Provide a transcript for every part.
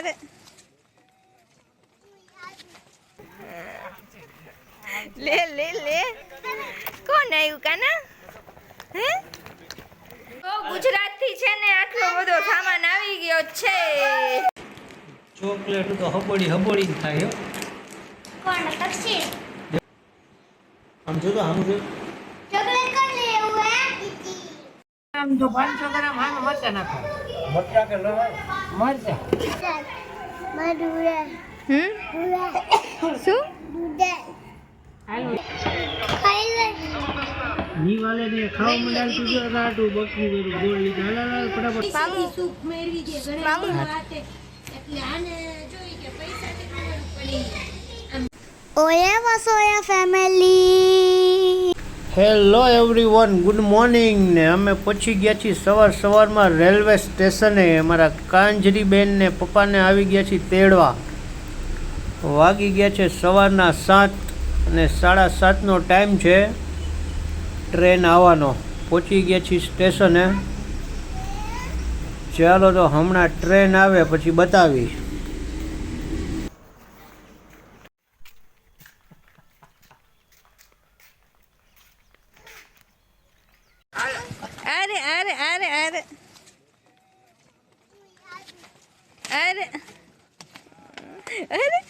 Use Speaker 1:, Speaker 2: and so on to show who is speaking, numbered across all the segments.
Speaker 1: અરે લે લે લે કોણ આવ્યું કાના હે તો ગુજરાતથી છે ને આટલો બધો સામાન આવી ગયો છે.
Speaker 2: ચોકલેટ તો હબોડી હબોડી થાય હો.
Speaker 3: કોણ? કરશે
Speaker 2: આમ જો તો આમ જો
Speaker 3: ચોકલેટ કોણ લેવું હે
Speaker 4: આમ તો પાંચસો ગ્રામ આમાં મરચા નાખો મરચા કે મરચા.
Speaker 1: શું?
Speaker 3: દૂધે ખાઈ લે
Speaker 2: નીવાલે ને ખાવ મંડાલ તું જો રાટુ બકરી વેરું ગોળ લીધા. હાલ હાલ હાલ ફટાફટ
Speaker 1: મામુ
Speaker 3: સુખ મેળવી દે ઘરે
Speaker 1: મામુ.
Speaker 3: વાતે એટલે આને જોઈ કે પૈસા થી પડી. ઓયા Vasoya family
Speaker 2: hello everyone good morning ને અમે પહોંચી ગયા છીએ સવાર સવારમાં રેલવે સ્ટેશને. અમારા કાંજરીબેન ને પપ્પાને આવી ગયા છીએ તેડવા. વાગી ગયા છે સવારના સાત અને સાડા સાતનો ટાઈમ છે ટ્રેન આવવાનો. પહોંચી ગયા છીએ સ્ટેશને. ચાલો તો હમણાં ટ્રેન આવે, પછી બતાવી
Speaker 1: અરે અરે અરે અરે અરે અરે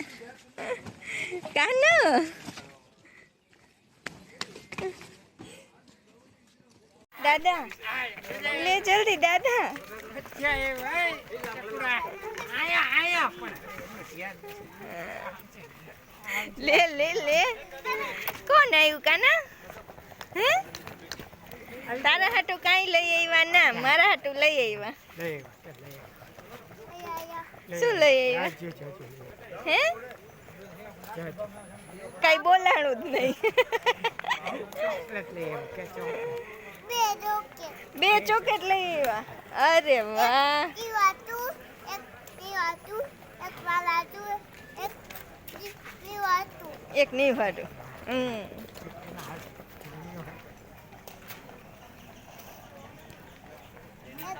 Speaker 1: કાનો દાદા લે, જલ્દી, દાદા. લે લે લે. કોણ આવ્યું કાના? હે? તારા હાટું કાંઈ લઈ આવ્યા ના મારા હાટું લઈ આવ્યા શું લઈ આવ્યા હે? કઈ બોલાણું જ નહીં.
Speaker 3: બે
Speaker 1: ચોકેટ લઈ આવ્યા અરે વાહ.
Speaker 3: વાતું એક
Speaker 1: નહીં ફાટું હમ
Speaker 3: એક માલાતું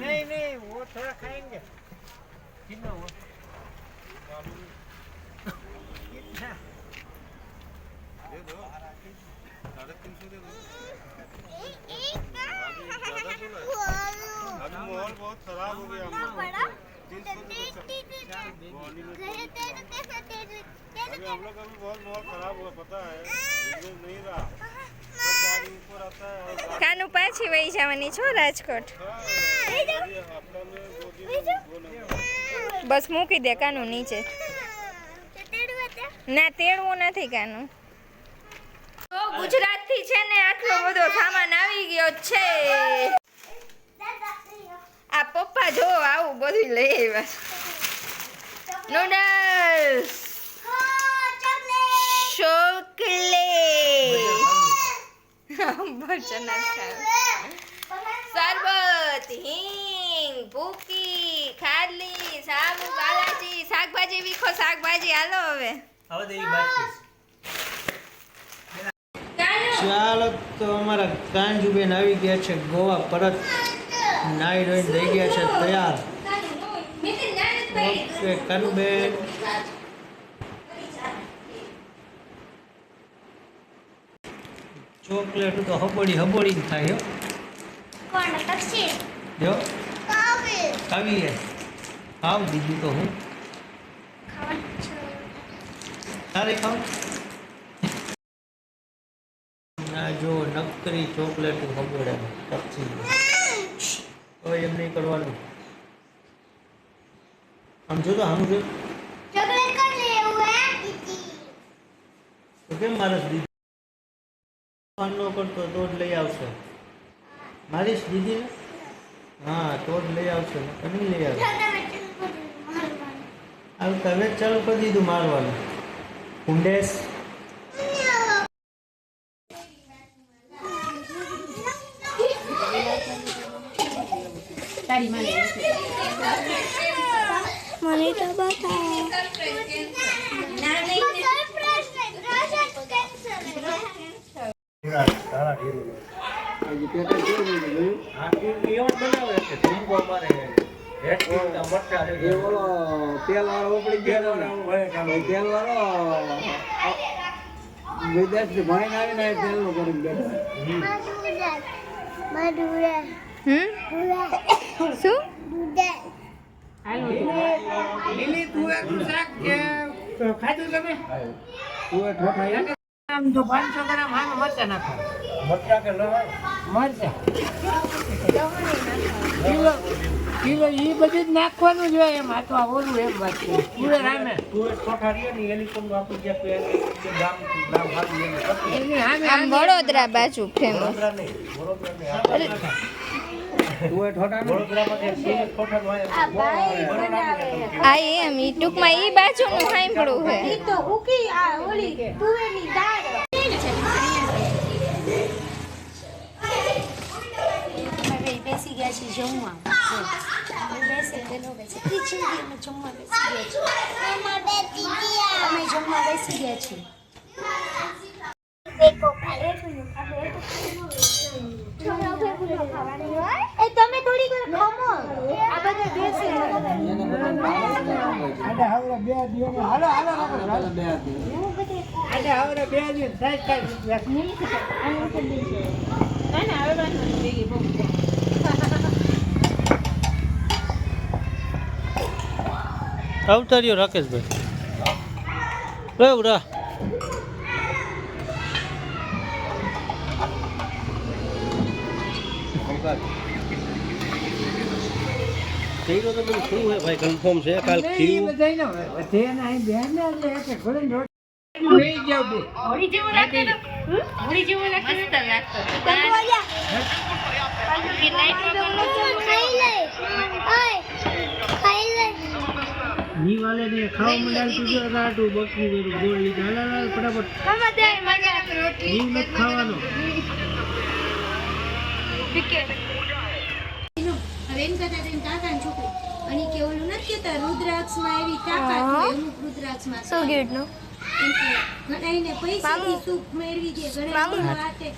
Speaker 2: नहीं नहीं वो थोड़ा खाएंगे कितना वो
Speaker 5: दे दो साढ़े माहौल बहुत खराब हो गया हम लोग अभी बहुत माहौल खराब हुआ पता है नहीं रहा
Speaker 1: કાનુ પાછી વહી જવાની છો રાજકોટ? બસ મૂકી દે કાનું નીચે. ના તેડવું નથી કાનું. ગુજરાતથી છે ને આટલો બધો સામાન આવી ગયો છે. આ પપ્પા જો આવું બધું લઈ આવ્યા નૂડલ્સ ચોકલેટ ભજન શરબત હિંગ ભૂકી ખાલી સાબુ બાલાજી શાકભાજી વીખો શાકભાજી. હાલો હવે.
Speaker 2: હવે તો બાકી ચાલો તો અમારા કાંજુબેન આવી ગયા છે ગોવા પરત નાઈ ધોઈને થઈ ગયા છે તૈયાર. ઓકે કાનુબેન. ચોકલેટ તો હબોડી હબોડી જ થાય હો.
Speaker 3: કોણ? કરશે
Speaker 2: જો.
Speaker 3: કાવે
Speaker 2: ખાવીએ ખાવ બીજું તો હું.
Speaker 3: ખાવાનું છે
Speaker 2: તારે ખાવ. ના જો નકરી ચોકલેટ હબોડે પછી હવે એમ નહીં કરવાનું. આમ જો તો આમ જો.
Speaker 3: ચોકલેટ કોણ લેવું હે?
Speaker 2: તો કેમ મારે દીદી ફોન ન કરતો તો જ લઈ આવશે. મારીશ દીદીને હા તો જ લઈ આવશે. નહીં લઈ
Speaker 3: આવશે.
Speaker 2: હવે તમે જ ચાલુ કરી દીધું મારવાનું. કુંડેશ.
Speaker 3: મને. તો બતાવો
Speaker 4: એ ઓલો તેલ વાળો ઉપડી ગયો ને. વાળો વિદેશથી ભણીને આવીને એ તેલનું કરીને બેઠો.
Speaker 1: શું
Speaker 4: લીલી તુવેરનું શાક ખાધું તમે ઠોઠાઈ નાખવાનું
Speaker 1: જોઈએ વડોદરા બાજુ ફેમસ
Speaker 5: વડોદરા
Speaker 1: નહીં એમ. ઈ ટૂંકમાં એ બાજુનું સાંભળું છે.
Speaker 3: ઈ તો ઉકી ઓલી તુવેરની દાળ
Speaker 6: જમવા. અમે બેસે અમે જમવા બેસી ગયા છીએ. અમે જમવા બેસી ગયા છીએ.
Speaker 3: તમે થોડીક વાર ખમો. આ બધા બેસી.
Speaker 4: આજે હવે બે દિવસ હાલો હાલો હાલો. બે દિવસ આજે હવે બે દિવસ
Speaker 2: રહ્યો રાકેશભાઈ. રે ઉડા કન્ફર્મ છે? કાલ ખીરું?
Speaker 4: લઈ જાવ.
Speaker 1: મસ્ત લાગતો
Speaker 3: ખાઈ લે ઓય ખાઈ લે
Speaker 2: ની વાલે ને ખાવ મંડાલ તું રાટું બકરી વેરું ગોળી હાલા હાલા ફટાફટ.
Speaker 1: મમ્મા તે મજા રોટલી
Speaker 2: ની નથી ખાવાનો.
Speaker 6: હવે એમ કરતા હતા એમ છોકરી. અને કે ઓલું નથી કહેતા રુદ્રાક્ષમાં એવી તાકાત રુદ્રાક્ષ અમુક
Speaker 1: ગીડનું
Speaker 6: એમ કે ઘણાઈને પૈસાથી સુખ મેળવી દે ઘણા વાતે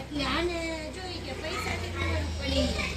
Speaker 6: એટલે આને જોઈ કે પડી